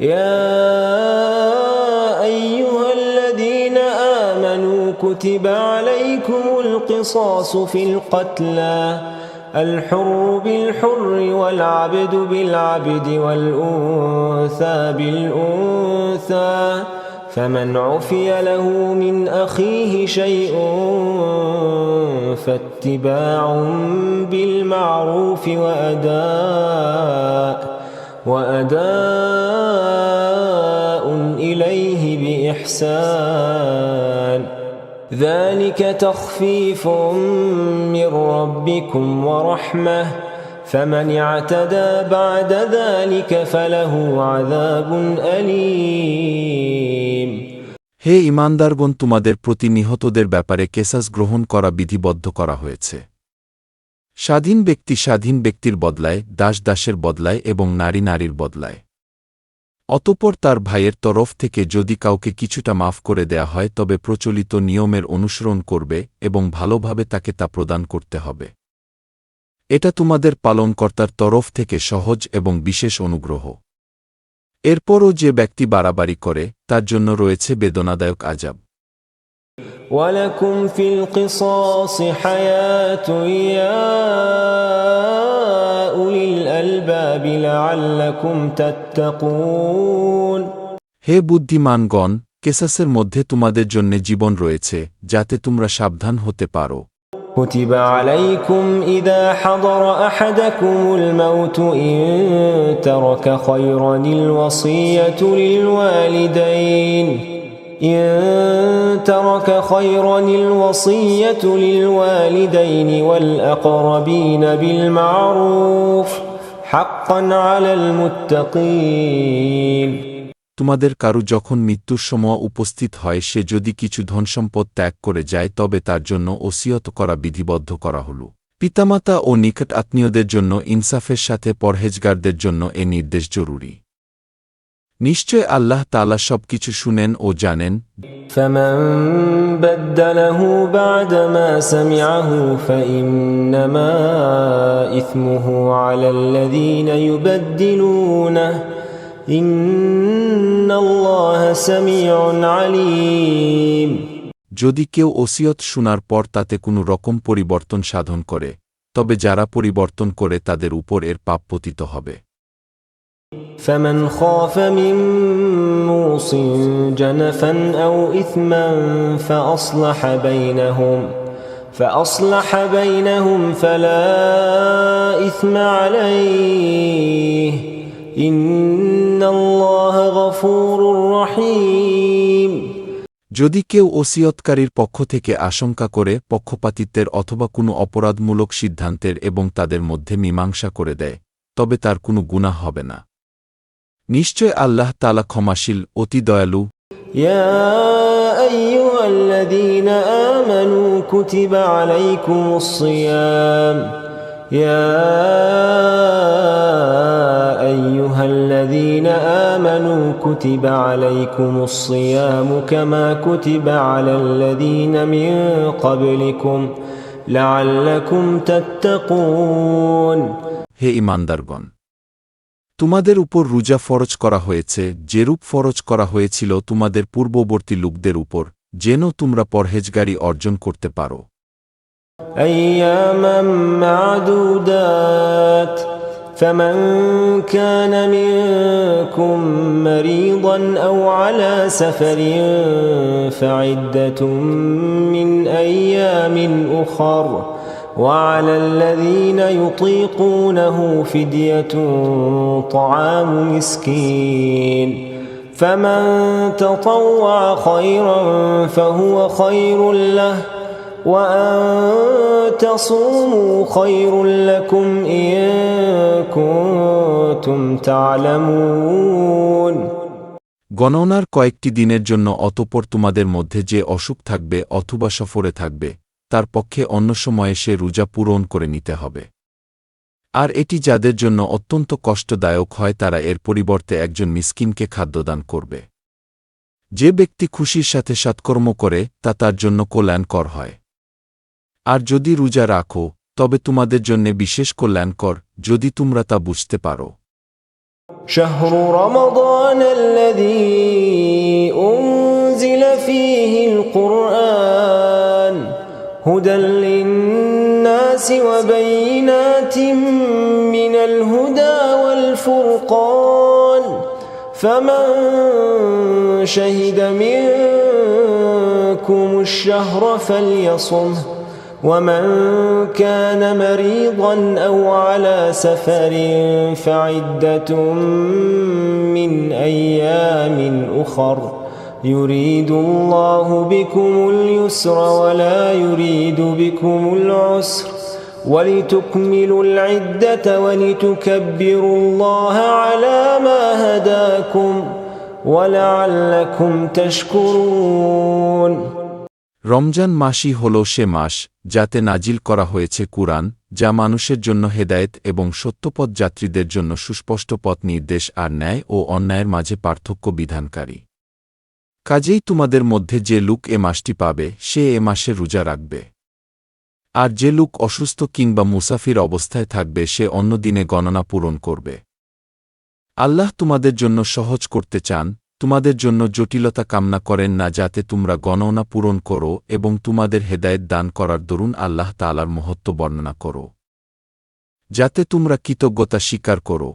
يا أيها الذين آمنوا كتب عليكم القصاص في القتلى الحر بالحر والعبد بالعبد والأنثى بالأنثى فمن عفي له من أخيه شيء فاتباع بالمعروف وأداء وأداء بإحسان ذلك تخفيف من ربكم ورحمة فمن اعتدى بعد ذلك فله عذاب أليم হে ইমানদারগণ তোমাদের প্রতি নিহতদের ব্যাপারে কেসাস গ্রহণ করা বিধিবদ্ধ করা হয়েছে স্বাধীন ব্যক্তি স্বাধীন ব্যক্তির বদলায় দাস দাসের বদলায় এবং নারী নারীর বদলায় অতপর তার ভাইয়ের তরফ থেকে যদি কাউকে কিছুটা মাফ করে দেয়া হয়, তবে প্রচলিত নিয়মের অনুসরণ করবে এবং ভালোভাবে তাকে তা প্রদান করতে হবে। এটা তোমাদের পালনকর্তার তরফ থেকে সহজ এবং বিশেষ অনুগ্রহ। এরপরও যে ব্যক্তি বাড়াবাড়ি করে, তার জন্য রয়েছে বেদনাদায়ক আজাব ولكم في القصاص حياة يا أولي الألباب لعلكم تتقون হে বুদ্ধিমানগণ কেসাসের মধ্যে তোমাদের জন্য জীবন রয়েছে যাতে তোমরা সাবধান হতে পারো كتب عليكم إذا حضر أحدكم الموت إن ترك خيرا الوصية للوالدين إن ترك خيرا الوصية للوالدين والأقربين بالمعروف حقا على المتقين তোমাদের কারু যখন মৃত্যুর সময় উপস্থিত হয় সে যদি কিছু ধনসম্পদ ত্যাগ করে যায় তবে তার জন্য ওসিয়ত করা বিধিবদ্ধ করা হল পিতামাতা ও নিকট আত্মীয়দের জন্য ইনসাফের সাথে পরহেজগারদের জন্য এ নির্দেশ জরুরি নিশ্চয় আল্লাহ তালা সবকিছু শুনেন ও জানেন। যদি কেউ ওসিয়ত শোনার পর তাতে কোনো রকম পরিবর্তন সাধন করে তবে যারা পরিবর্তন করে তাদের উপর এর পাপ পতিত হবে। فمن خاف من موص جنفا أو إثما فأصلح بينهم فأصلح بينهم فلا إثم عليه إن الله غفور رحيم যদি কেউ ওসিয়তকারীর পক্ষ থেকে আশঙ্কা করে পক্ষপাতিত্বের অথবা কোনো অপরাধমূলক সিদ্ধান্তের এবং তাদের মধ্যে মীমাংসা করে দেয় তবে তার কোনো গুনাহ হবে না নিশ্চয় আল্লাহ তালা ক্ষমাশীল অতি দয়ালু يا أيها الذين آمنوا كتب عليكم الصيام يا أيها الذين آمنوا كتب عليكم الصيام كما كتب على الذين من قبلكم لعلكم تتقون হে ইমানদারগণ তোমাদের উপর রুজা ফরজ করা হয়েছে যেরূপ ফরজ করা হয়েছিল তোমাদের পূর্ববর্তী লোকদের উপর যেন তোমরা পরহেজগারি অর্জন করতে পারো أياما معدودات فمن كان منكم مريضا أو على سفر فعدة من أيام أخر وعلى الذين يطيقونه فدية طعام مسكين فمن تطوع خيرا فهو خير له وأن تصوموا خير لكم إن كنتم تعلمون গণনার কয়েকটি দিনের জন্য অতপর তোমাদের মধ্যে যে অসুখ থাকবে অথবা সফরে থাকবে তার পক্ষে অন্য সময়ে সে রোজা পূরণ করে নিতে হবে আর এটি যাদের জন্য অত্যন্ত কষ্টদায়ক হয় তারা এর পরিবর্তে একজন মিসকিনকে খাদ্যদান করবে যে ব্যক্তি খুশির সাথে সৎকর্ম করে তা তার জন্য কল্যাণকর হয় আর যদি রোজা রাখো তবে তোমাদের জন্যে বিশেষ কল্যাণকর যদি তোমরা তা বুঝতে পারো شهر رمضان الذي هدى للناس وبينات من الهدى والفرقان. فمن شهد منكم الشهر فليصمه ومن كان مريضا أو على سفر فعدة من أيام أخر. يريد الله بكم اليسر ولا يريد بكم العسر ولتكملوا العدة ولتكبروا الله على ما هداكم ولعلكم تشكرون রমজান মাসই হল সে মাস যাতে নাজিল করা হয়েছে কুরআন যা মানুষের জন্য হেদায়েত এবং সত্যপথ যাত্রীদের জন্য সুস্পষ্ট পথ নির্দেশ আর ন্যায় ও অন্যায়ের মাঝে পার্থক্য বিধানকারী কাজেই তোমাদের মধ্যে যে লোক এ মাসটি পাবে, সে এ মাসে রোজা রাখবে। আর যে লোক অসুস্থ কিংবা মুসাফির অবস্থায় থাকবে, সে অন্য দিনে গণনা পূরণ করবে। আল্লাহ তোমাদের জন্য সহজ করতে চান, তোমাদের জন্য জটিলতা কামনা করেন না যাতে তোমরা গণনা পূরণ করো এবং তোমাদের হেদায়েত দান করার দরুন আল্লাহ তালার মহত্ব বর্ণনা করো। যাতে তোমরা কৃতজ্ঞতা স্বীকার করো।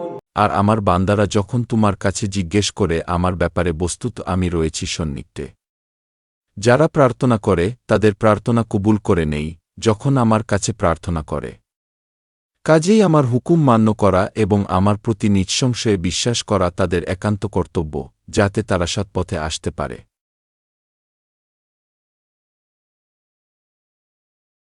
আর আমার বান্দারা যখন তোমার কাছে জিজ্ঞেস করে আমার ব্যাপারে বস্তুত, আমি রয়েছি সন্নিগ্ধে যারা প্রার্থনা করে, তাদের প্রার্থনা কবুল করে নেই, যখন আমার কাছে প্রার্থনা করে। কাজেই আমার হুকুম মান্য করা এবং আমার প্রতি নিঃসংশয়ে বিশ্বাস করা তাদের একান্ত কর্তব্য, যাতে তারা সৎপথে আসতে পারে।